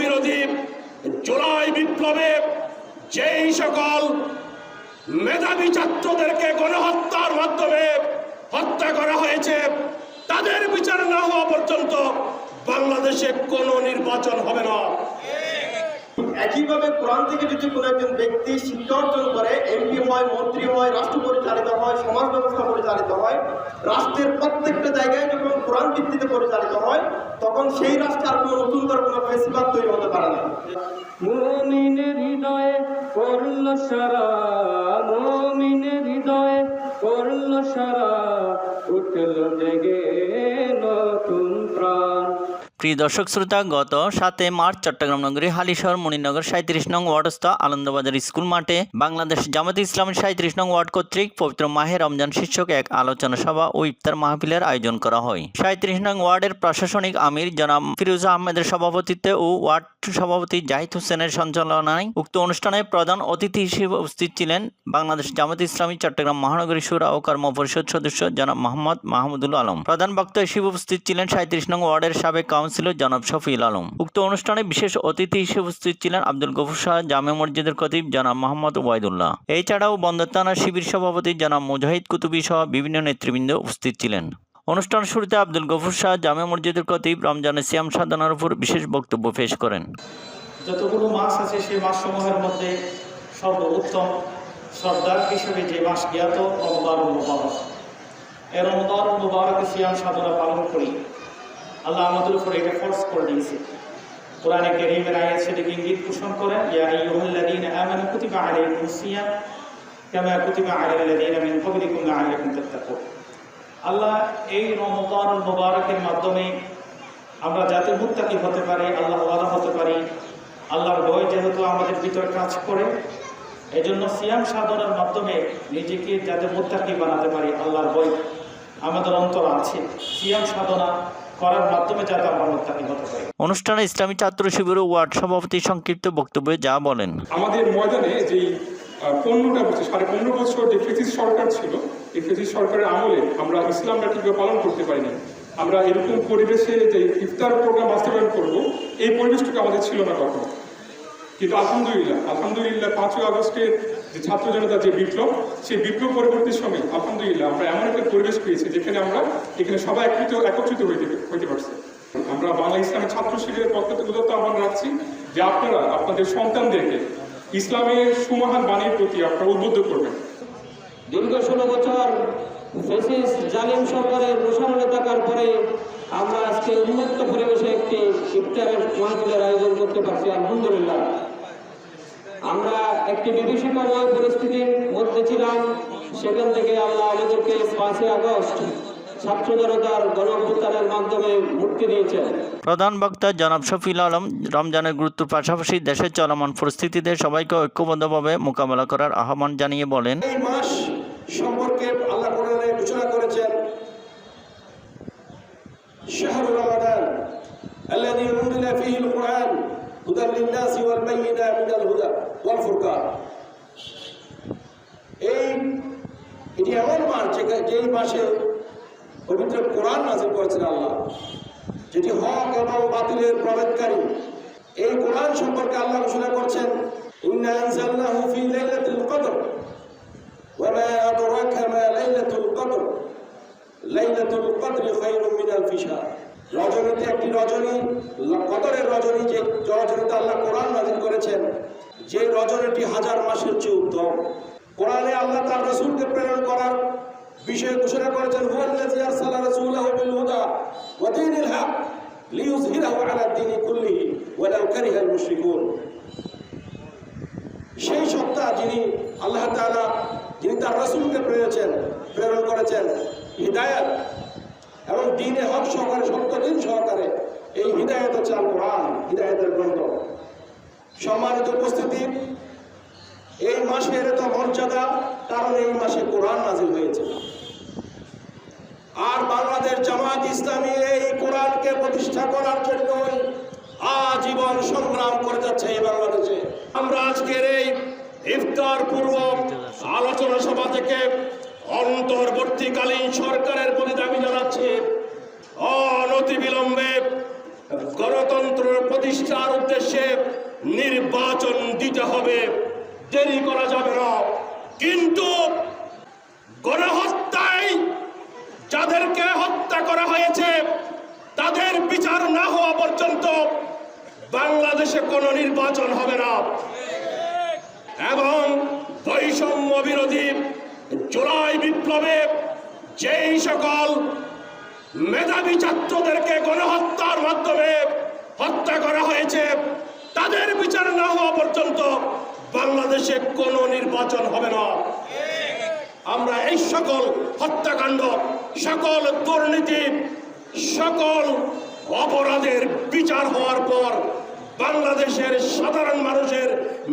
বিরোধী জুলাই বিপ্লবে যেই সকল মেধাবী ছাত্রদেরকে গণহত্যার মাধ্যমে হত্যা করা হয়েছে, তাদের বিচার না হওয়া পর্যন্ত বাংলাদেশে কোনো নির্বাচন হবে না। একইভাবে কোরআন থেকে যদি কোনো একজন ব্যক্তি শিক্ষা অর্জন করে, এমপি হয়, মন্ত্রী হয়, রাষ্ট্র পরিচালিত হয়, সমাজ ব্যবস্থা পরিচালিত হয়, রাষ্ট্রের প্রত্যেকটা জায়গায় যখন কোরআন ভিত্তিতে পরিচালিত হয়, তখন সেই রাষ্ট্রে আর কোনো নতুন করে কোনো ফেসিবাদ তৈরি হতে পারে না। মুমিনের হৃদয়ে করল সারা, মুমিনের হৃদয়ে করল সারা, উঠল জেগে প্রাণ প্রিয় দর্শক শ্রোতা, গত সাতে মার্চ চট্টগ্রাম নগরী হালিশহর মণিনগর সাঁত্রিশ নং ওয়ার্ডস্থ আনন্দবাজার স্কুল মাঠে বাংলাদেশ জামাত ইসলামের সাঁত্রিশ নং ওয়ার্ড কর্তৃক পবিত্র মাহে রমজান শীর্ষক এক আলোচনা সভা ও ইফতার মাহফিলের আয়োজন করা হয়। সাঁত্রিশ নং ওয়ার্ডের প্রশাসনিক আমির জনাব ফিরোজা আহমেদের সভাপতিত্বে ও ওয়ার্ড সভাপতি জাহিদ হোসেনের সঞ্চালনায় উক্ত অনুষ্ঠানে প্রধান অতিথি হিসেবে উপস্থিত ছিলেন বাংলাদেশ জামাত ইসলামী চট্টগ্রাম মহানগরী সুরা ও কর্ম পরিষদ সদস্য জনাব মোহাম্মদ মাহমুদুল আলম। প্রধান বক্তা হিসেবে উপস্থিত ছিলেন সাঁত্রিশ নং ওয়ার্ডের সাবেক কাউন্সিলর জনাব শফিউল আলম। উক্ত অনুষ্ঠানে বিশেষ অতিথি হিসেবে উপস্থিত ছিলেন আব্দুল গফুর শাহ, জামে মসজিদের খতিব জনাব মোহাম্মদ ওয়াইদুল্লাহ এছাড়াও বন্দর শিবির সভাপতি জনাব মুজাহিদ কুতুবি সহ বিভিন্ন নেতৃবৃন্দ উপস্থিত ছিলেন। অনুষ্ঠান শুরুতে আব্দুল গফুর শাহ, জামে মসজিদের খতিব রমজানের সিয়াম সাধনার উপর বিশেষ বক্তব্য পেশ করেন। যতগুলো মাস আছে সেই মাসসমূহের মধ্যে সর্বোত্তম সর্দার হিসেবে যে মাস জ্ঞাত রমদান মুবারক। এই রমদান মুবারকে সিয়াম সাধনা পালন করি। আল্লাহ আমাদের উপর এটা ফোর্স করে দিয়েছে। কোরআনে কেরিমের আয়াত সেটাকে ইঙ্গিত পোষণ করে, ইয়া আইয়ুহাল্লাযীনা আমানু কুতিবা আলাইকুমুস সিয়াম কামা কুতিবা আলাল লাযীনা মিন ক্বাবলিকুম লাআল্লাকুম তাত্তাকুন। আল্লাহ এই রমদান মুবারকের মাধ্যমে আমরা যাতে মুত্তাকি হতে পারি, আল্লাহ ওয়ালা হতে পারি, আল্লাহর ভয় যেহেতু আমাদের ভিতরে কাজ করে এই জন্য সিয়াম সাধনার মাধ্যমে নিজেকে যাতে মুত্তাকি বানাতে পারি, আল্লাহর ভয় আমাদের অন্তর আছে। সিয়াম সাধনা করার মাধ্যমে যাতে আমরা মুত্তাকি হতে পারি। অনুষ্ঠানে ইসলামী ছাত্র শিবির ওয়ার্ড সভাপতি সংক্ষিপ্ত বক্তব্যে যা বলেন। আমাদের ময়দানে যেই পনেরোটা বছর সাড়ে পনেরো বছর যে ফেসিস সরকার ছিল এই ফেসিস সরকারের আমলে আমরা ইসলামটা ঠিকভাবে পালন করতে পারিনি। আমরা এরকম পরিবেশে যে ইফতার প্রোগ্রাম বাস্তবায়ন করব এই পরিবেশটুকু আমাদের ছিল না কখনো। কিন্তু আলহামদুলিল্লাহ আলহামদুলিল্লাহ পাঁচই আগস্টের যে ছাত্র জনতা যে বিপ্লব, সেই বিপ্লব পরবর্তী সময়, আলহামদুলিল্লাহ, আমরা এমন একটা পরিবেশ পেয়েছি যেখানে আমরা, এখানে সবাই একত্রিত একত্রিত হইতে হইতে পারছি। আমরা বাংলা ইসলামের ছাত্র শিবিরের পক্ষ থেকে উদত্ত আহ্বান রাখছি যে আপনারা, আপনাদের সন্তানদেরকে ইসলামের সুমহান বাণীর প্রতি আপনারা উদ্বুদ্ধ করবেন। দীর্ঘ ষোলো বছর ফেসিস জালিম সরকারের প্রসারণে থাকার পরে আমরা আজকে উন্মুক্ত পরিবেশে একটি ইফতারের মাহফিলের আয়োজন করতে পারছি, আলহামদুলিল্লাহ। আমরা একটি বিভীষিকাময় পরিস্থিতির মধ্যে ছিলাম। সেখান থেকে আল্লাহ আমাদেরকে পাঁচই আগস্ট প্রধান বক্তা জনাব শফিউল আলম রমজানের গুরুত্বের পাশাপাশি দেশের চলমান পরিস্থিতিতে সবাইকে ঐক্যবদ্ধভাবে মোকাবেলা করার আহ্বান জানিয়ে বলেন এই মাস সম্পর্কে আল্লাহ ঘোষণা করেছেন হুদা লিন্নাস ওয়াল বাইয়িনা মিনাল হুদা এই, এটি এমন মাস যেই মাসে পবিত্র কোরআন নাজিল করেছেন আল্লাহ, যেটি হক এবং বাতিলের প্রভেদকারী এই কোরআন সম্পর্কে আল্লাহ ঘোষণা করছেন ইন্না হুফি ফি লাইলাতুল কদর, ওয়া মা আদরাকা মা লাইলাতুল কদর লাইলাতুল কদর খায়রুম মিনাল ফিশার রজনীতে একটি রজনী রজনীতে আল্লাহ কোরআন নাজিল করেছেন, যে রজনীটি হাজার মাসের চেয়ে উত্তম। কোরআনে আল্লাহ তার রসুলকে প্রেরণ করার বিষয়ে ঘোষণা করেছেন দ্বীনি সেই সত্তা যিনি আল্লাহ তাআলা, যিনি তার রসুলকে প্রেরেছেন, প্রেরণ করেছেন, হিদায়াত এবং দিনে হক সহকারে, সত্য দিন সহকারে এই হিদায়ত হচ্ছে কোরআন সম্মানিত উপস্থিতি, এই মাসের এত মর্যাদা কারণ এই মাসে কোরআন নাজিল হয়েছে। আর বাংলাদেশ জামাত ইসলামী এই কোরআনকে প্রতিষ্ঠা করার জন্যই আজীবন সংগ্রাম করে যাচ্ছে এই বাংলাদেশে। আমরা আজকের এই ইফতার পূর্ব আলোচনা সভা থেকে অন্তর্বর্তীকালীন সরকারের প্রতি দাবি জানাচ্ছি অনতি বিলম্বে গণতন্ত্র প্রতিষ্ঠার উদ্দেশ্যে নির্বাচন দিতে হবে। দেরি করা যাবে না। কিন্তু গণহত্যায় যাদেরকে হত্যা করা হয়েছে, তাদের বিচার না হওয়া পর্যন্ত বাংলাদেশে কোনো নির্বাচন হবে না। এবং বৈষম্য বিরোধী জুলাই বিপ্লবে যেই সকল মেধাবী ছাত্রদেরকে গণহত্যার মাধ্যমে হত্যা করা হয়েছে। তাদের বিচার না হওয়া পর্যন্ত বাংলাদেশে কোনো নির্বাচন হবে না। আমরা এই সকল হত্যাকাণ্ড, সকল দুর্নীতি, সকল অপরাধের বিচার হওয়ার পর বাংলাদেশের সাধারণ মানুষের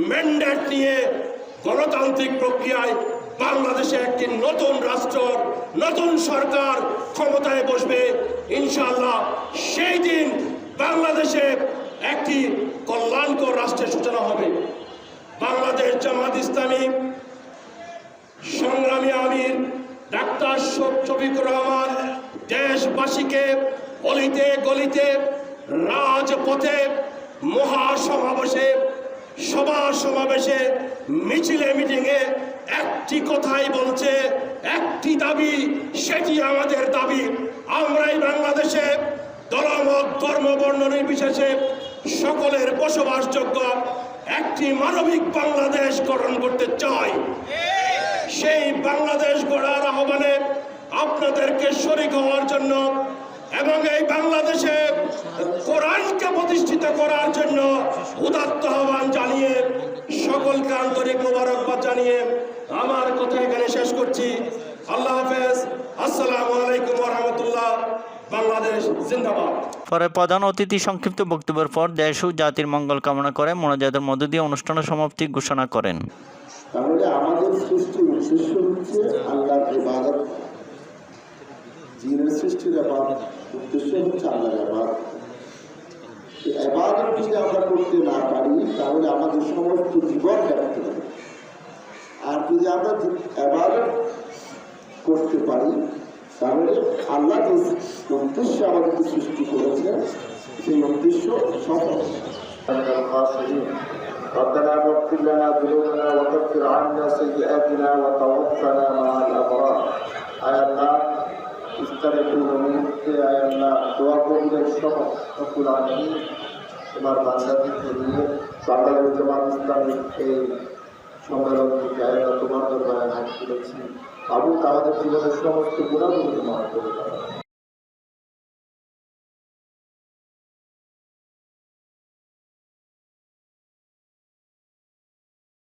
ম্যান্ডেট নিয়ে গণতান্ত্রিক প্রক্রিয়ায় বাংলাদেশে একটি নতুন রাষ্ট্র, নতুন সরকার ক্ষমতায় বসবে। ইনশাআল্লাহ সেই দিন বাংলাদেশে একটি কল্যাণকর রাষ্ট্রের সূচনা হবে। বাংলাদেশ জামাত ইসলামী, সংগ্রামী আমির ডাক্তার শফিকুর রহমান দেশবাসীকে অলিতে গলিতে, রাজপথে, মহাসমাবেশে সভা সমাবেশে মিছিলে, মিটিংয়ে একটি কথাই বলছে, একটি দাবি, সেটি আমাদের দাবি। আমরাই বাংলাদেশে দলমত ধর্ম বর্ণ নির্বিশেষে সকলের বসবাসযোগ্য একটি মানবিক বাংলাদেশ গঠন করতে চাই। সেই বাংলাদেশ গড়ার আহ্বানে আপনাদেরকে শরিক হওয়ার জন্য এবং এই বাংলাদেশে কোরআনকে প্রতিষ্ঠিত করার জন্য উদাত্ত আহ্বান জানিয়ে সকলকে আন্তরিক মোবারকবাদ জানিয়ে আমার কথা এখানে শেষ করছি। আল্লাহ হাফেজ। আসসালামু আলাইকুম রহমতুল্লাহ। বাংলাদেশ জিন্দাবাদ। পরে প্রধান অতিথি সংক্ষিপ্ত বক্তব্যের পর দেশ ও জাতির মঙ্গল কামনা করে মোনাজাতের মধ্য দিয়ে অনুষ্ঠানের সমাপ্তি ঘোষণা করেন। তাহলে আমাদের সৃষ্টির উদ্দেশ্য হচ্ছে আল্লাহর ইবাদত। জিনের সৃষ্টির উদ্দেশ্য হচ্ছে আল্লাহর আবাদত যদি আমরা করতে না পারি তাহলে আমাদের সমস্ত জীবন ব্যর্থ হবে আর যদি আমরা এবাদত করতে পারি তাহলে আল্লাহ যে উদ্দেশ্য আমাদেরকে সৃষ্টি করেছে সেই উদ্দেশ্য সফল হবে। الخاسرين ربنا واغفر لنا ذنوبنا وكفر عنا سيئاتنا وتوفنا مع الابرار আয় আল্লাহ ইফতারের পূর্ব মুহূর্তে আয় আল্লাহ দোয়া কবুলের সহ রব্বুল আলামিন তোমার বান্দাদেরকে নিয়ে বাংলাদেশ জামাত ইসলামের এই তুলেছি আবু তাদের জীবনের সমস্ত গুণাগুলো মাফ করে